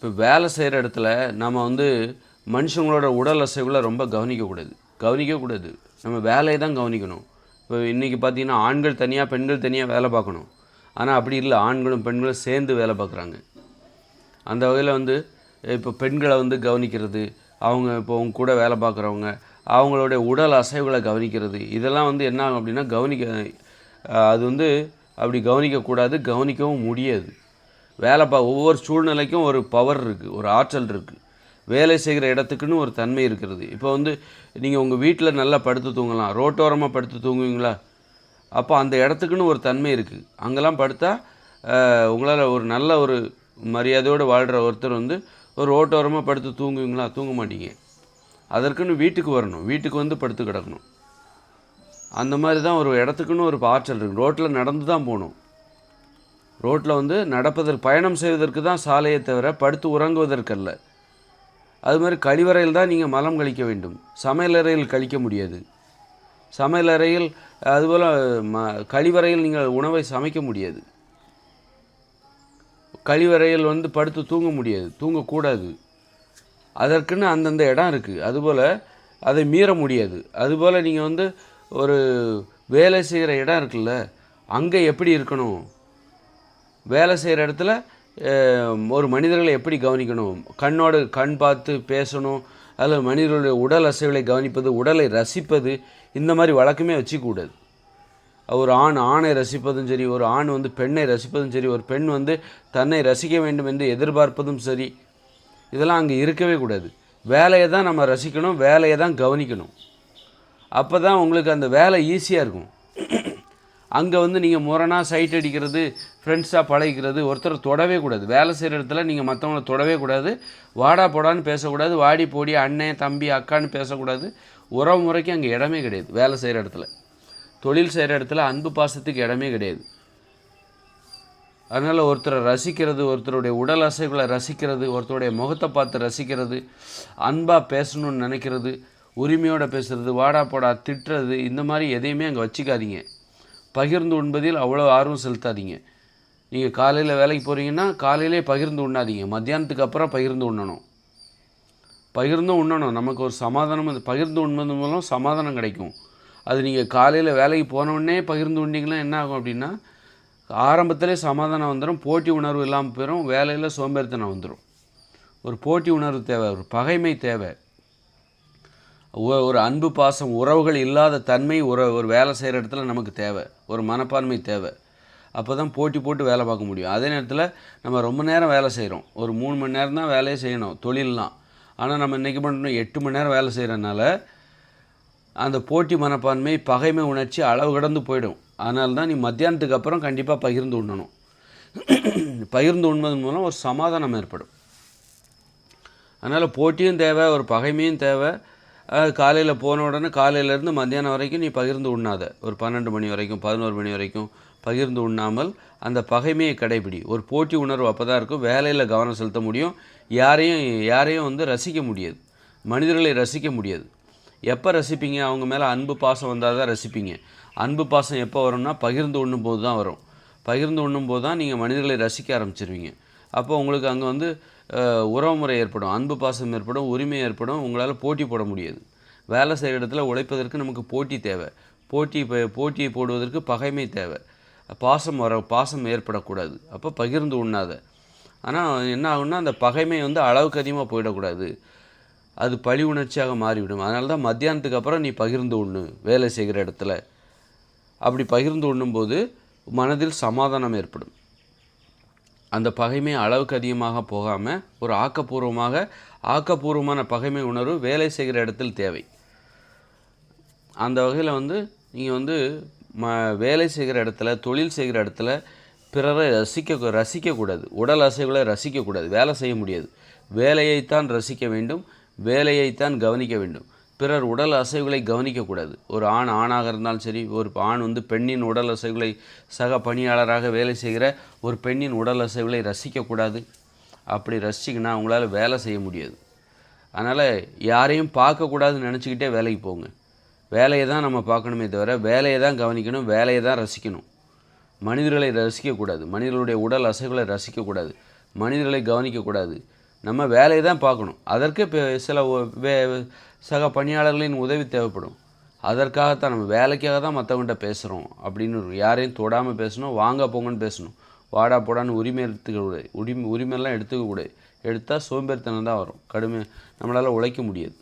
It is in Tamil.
இப்போ வேலை செய்கிற இடத்துல நம்ம வந்து மனுஷங்களோட உடல் அசைவுகளை ரொம்ப கவனிக்கக்கூடாது. கவனிக்கக்கூடாது. நம்ம வேலையை தான் கவனிக்கணும். இப்போ இன்றைக்கி பார்த்தீங்கன்னா ஆண்கள் தனியாக பெண்கள் தனியாக வேலை பார்க்கணும். ஆனால் அப்படி இல்லை. ஆண்களும் பெண்களும் சேர்ந்து வேலை பார்க்குறாங்க. அந்த வகையில் வந்து இப்போ பெண்களை வந்து கவனிக்கிறது அவங்க இப்போ உங்க கூட வேலை பார்க்குறவங்க அவங்களுடைய உடல் அசைவுகளை கவனிக்கிறது இதெல்லாம் வந்து என்ன ஆகும் அப்படின்னா கவனிக்க அது வந்து அப்படி கவனிக்கக்கூடாது கவனிக்கவும் முடியாது. வேலை பா ஒவ்வொரு சூழ்நிலைக்கும் ஒரு பவர் இருக்குது ஒரு ஆற்றல் இருக்குது வேலை செய்கிற இடத்துக்குன்னு ஒரு தன்மை இருக்கிறது. இப்போ வந்து நீங்கள் உங்கள் வீட்டில் நல்லா படுத்து தூங்கலாம் ரோட்டோரமாக படுத்து தூங்குவீங்களா? அப்போ அந்த இடத்துக்குன்னு ஒரு தன்மை இருக்குது அங்கெல்லாம் படுத்தா உங்களால் ஒரு நல்ல ஒரு மரியாதையோடு வாழ்கிற ஒருத்தர் வந்து ஒரு ரோட்டோரமாக படுத்து தூங்குவீங்களா? தூங்க மாட்டீங்க. அதற்குன்னு வீட்டுக்கு வரணும். வீட்டுக்கு வந்து படுத்து கிடக்கணும். அந்த மாதிரி தான் ஒரு இடத்துக்குன்னு ஒரு ஆற்றல் இருக்குது ரோட்டில் நடந்து தான் போகணும். ரோட்டில் வந்து நடப்பதற்கு பயணம் செய்வதற்கு தான் சாலையை தவிர படுத்து உறங்குவதற்கல்ல. அது மாதிரி கழிவறையில் தான் நீங்கள் மலம் கழிக்க வேண்டும். சமையலறையில் கழிக்க முடியாது. சமையலறையில் அதுபோல் ம கழிவறையில் நீங்கள் உணவை சமைக்க முடியாது. கழிவறையில் வந்து படுத்து தூங்க முடியாது. தூங்கக்கூடாது. அதற்குன்னு அந்தந்த இடம் இருக்குது அதுபோல் அதை மீற முடியாது. அதுபோல் நீங்கள் வந்து ஒரு வேலை செய்கிற இடம் இருக்குல்ல அங்கே எப்படி இருக்கணும்? வேலை செய்கிற இடத்துல ஒரு மனிதர்களை எப்படி கவனிக்கணும்? கண்ணோடு கண் பார்த்து பேசணும். அதில் மனிதர்களுடைய உடல் அசைவுகளை கவனிப்பது உடலை ரசிப்பது இந்த மாதிரி வழக்கமே வச்சுக்கூடாது. ஒரு ஆண் ஆணை ரசிப்பதும் சரி ஒரு ஆண் வந்து பெண்ணை ரசிப்பதும் சரி ஒரு பெண் வந்து தன்னை ரசிக்க வேண்டும் என்று எதிர்பார்ப்பதும் சரி. இதெல்லாம் அங்கே இருக்கவே கூடாது. வேலையை தான் நம்ம ரசிக்கணும் வேலையை தான் கவனிக்கணும். அப்போ தான் உங்களுக்கு அந்த வேலை ஈஸியாக இருக்கும். அங்கே வந்து நீங்கள் முரணாக சைட் அடிக்கிறது ஃப்ரெண்ட்ஸாக பழகிக்கிறது ஒருத்தர் தொடவே கூடாது. வேலை செய்கிற இடத்துல நீங்கள் மற்றவங்கள தொடவே கூடாது. வாடா போடான்னு பேசக்கூடாது. வாடி போடி அண்ணன் தம்பி அக்கான்னு பேசக்கூடாது. உறவு முறைக்கு அங்கே இடமே கிடையாது. வேலை செய்கிற இடத்துல. தொழில் செய்கிற இடத்துல அன்பு பாசத்துக்கு இடமே கிடையாது. அதனால் ஒருத்தரை ரசிக்கிறது ஒருத்தருடைய உடல் அசைவுகளை ரசிக்கிறது ஒருத்தருடைய முகத்தை பார்த்து ரசிக்கிறது அன்பாக பேசணும்னு நினைக்கிறது உரிமையோடு பேசுறது வாடா போடா திட்டுறது இந்த மாதிரி எதையுமே அங்கே வச்சுக்காதீங்க. பகிர்ந்து உண்பதில் அவ்வளோ ஆர்வம் செலுத்தாதீங்க. நீங்கள் காலையில் வேலைக்கு போகிறீங்கன்னா காலையிலே பகிர்ந்து உண்ணாதீங்க. மத்தியானத்துக்கு அப்புறம் பகிர்ந்து உண்ணணும். பகிர்ந்தும் உண்ணணும். நமக்கு ஒரு சமாதானம் அது பகிர்ந்து உண்பது மூலம் சமாதானம் கிடைக்கும். அது நீங்கள் காலையில் வேலைக்கு போனவுடனே பகிர்ந்து உண்டிங்கன்னா என்ன ஆகும் அப்படின்னா ஆரம்பத்திலே சமாதானம் வந்துடும் போட்டி உணர்வு இல்லாமல் போயிடும் வேலையில் சோம்பேறித்தனம் வந்துடும் ஒரு போட்டி உணர்வு தேவை. ஒரு பகைமை தேவை. ஒரு அன்பு பாசம் உறவுகள் இல்லாத தன்மை ஒரு ஒரு வேலை செய்கிற இடத்துல நமக்கு தேவை. ஒரு மனப்பான்மை தேவை. அப்போ தான் போட்டி போட்டு வேலை பார்க்க முடியும். அதே நேரத்தில் நம்ம ரொம்ப நேரம் வேலை செய்கிறோம் ஒரு மூணு மணி நேரம் தான் வேலையே செய்யணும் தொழிலெலாம். ஆனால் நம்ம இன்றைக்கி பண்ணணும் எட்டு மணி நேரம் வேலை செய்கிறனால அந்த போட்டி மனப்பான்மை பகைமை உணர்ச்சி அளவு கடந்து போயிடும். அதனால தான் நீ மத்தியானத்துக்கு அப்புறம் கண்டிப்பாக பகிர்ந்து உண்ணணும். பகிர்ந்து உண்பதன் மூலம் ஒரு சமாதானம் ஏற்படும். அதனால் போட்டியும் தேவை ஒரு பகைமையும் தேவை. காலையில் போன உடனே காலையிலேருந்து மத்தியானம் வரைக்கும் நீ பகிர்ந்து உண்ணாத. ஒரு பன்னெண்டு மணி வரைக்கும் பதினோரு மணி வரைக்கும் பகிர்ந்து உண்ணாமல் அந்த பகைமையை கடைபிடி. ஒரு போட்டி உணர்வு அப்போ தான் இருக்கும். வேலையில் கவனம் செலுத்த முடியும். யாரையும் யாரையும் வந்து ரசிக்க முடியாது. மனிதர்களை ரசிக்க முடியாது. எப்போ ரசிப்பீங்க? அவங்க மேலே அன்பு பாசம் வந்தால் தான் ரசிப்பீங்க. அன்பு பாசம் எப்போ வரும்னா பகிர்ந்து உண்ணும் போது தான் வரும். பகிர்ந்து உண்ணும் போது தான் நீங்கள் மனிதர்களை ரசிக்க ஆரம்பிச்சிருவீங்க. அப்போ உங்களுக்கு அங்கே வந்து உறவுமுறை ஏற்படும் அன்பு பாசம் ஏற்படும் உரிமை ஏற்படும் உங்களால் போட்டி போட முடியாது. வேலை செய்கிற இடத்துல உழைப்பதற்கு நமக்கு போட்டி தேவை. போட்டி ப- போட்டியை போடுவதற்கு பகைமை தேவை. பாசம் வர பாசம் ஏற்படக்கூடாது. அப்போ பகிர்ந்து உண்ணாத. ஆனால் என்ன ஆகும்னா அந்த பகைமை வந்து அளவுக்கு அதிகமாக போயிடக்கூடாது. அது பழி உணர்ச்சியாக மாறிவிடும். அதனால தான் மத்தியானத்துக்கு அப்புறம் நீ பகிர்ந்து உண்ணு வேலை செய்கிற இடத்துல. அப்படி பகிர்ந்து உண்ணும்போது மனதில் சமாதானம் ஏற்படும். அந்த பகைமை அளவுக்கு அதிகமாக போகாமல் ஒரு ஆக்கப்பூர்வமாக ஆக்கப்பூர்வமான பகைமை உணர்வு வேலை செய்கிற இடத்தில் தேவை. அந்த வகையில் வந்து நீங்கள் வந்து ம வேலை செய்கிற இடத்துல தொழில் செய்கிற இடத்துல பிறரை ரசிக்க ரசிக்கக்கூடாது. உடல் அசைவுகளை ரசிக்கக்கூடாது. வேலை செய்ய முடியாது. வேலையைத்தான் ரசிக்க வேண்டும். வேலையைத்தான் கவனிக்க வேண்டும். பிறர் உடல் அசைவுகளை கவனிக்கக்கூடாது. ஒரு ஆண் ஆணாக இருந்தாலும் சரி ஒரு ஆண் வந்து பெண்ணின் உடல் அசைவுகளை சக பணியாளராக வேலை செய்கிற ஒரு பெண்ணின் உடல் அசைவுகளை ரசிக்கக்கூடாது. அப்படி ரசிச்சிங்கன்னா அவங்களால வேலை செய்ய முடியாது. அதனால் யாரையும் பார்க்கக்கூடாதுன்னு நினச்சிக்கிட்டே வேலைக்கு போங்க. வேலையை தான் நம்ம பார்க்கணுமே தவிர வேலையை தான் கவனிக்கணும் வேலையை தான் ரசிக்கணும். மனிதர்களை ரசிக்கக்கூடாது. மனிதர்களுடைய உடல் அசைவுகளை ரசிக்கக்கூடாது. மனிதர்களை கவனிக்கக்கூடாது. நம்ம வேலையை தான் பார்க்கணும். அதற்கு சில வே சக பணியாளர்களின் உதவி தேவைப்படும். அதற்காகத்தான் நம்ம வேலைக்காக தான் மற்றவங்கள்ட்ட பேசுகிறோம் அப்படின்னு யாரையும் தொடாமல் பேசணும். வாங்க போங்கன்னு பேசணும். வாடா போடான்னு உரிமை எடுத்துக்க கூடாது உரிமை உரிமையெல்லாம் எடுத்துக்கக்கூடாது. எடுத்தால் சோம்பேறித்தனம் தான் வரும். கடுமை நம்மளால் உழைக்க முடியாது.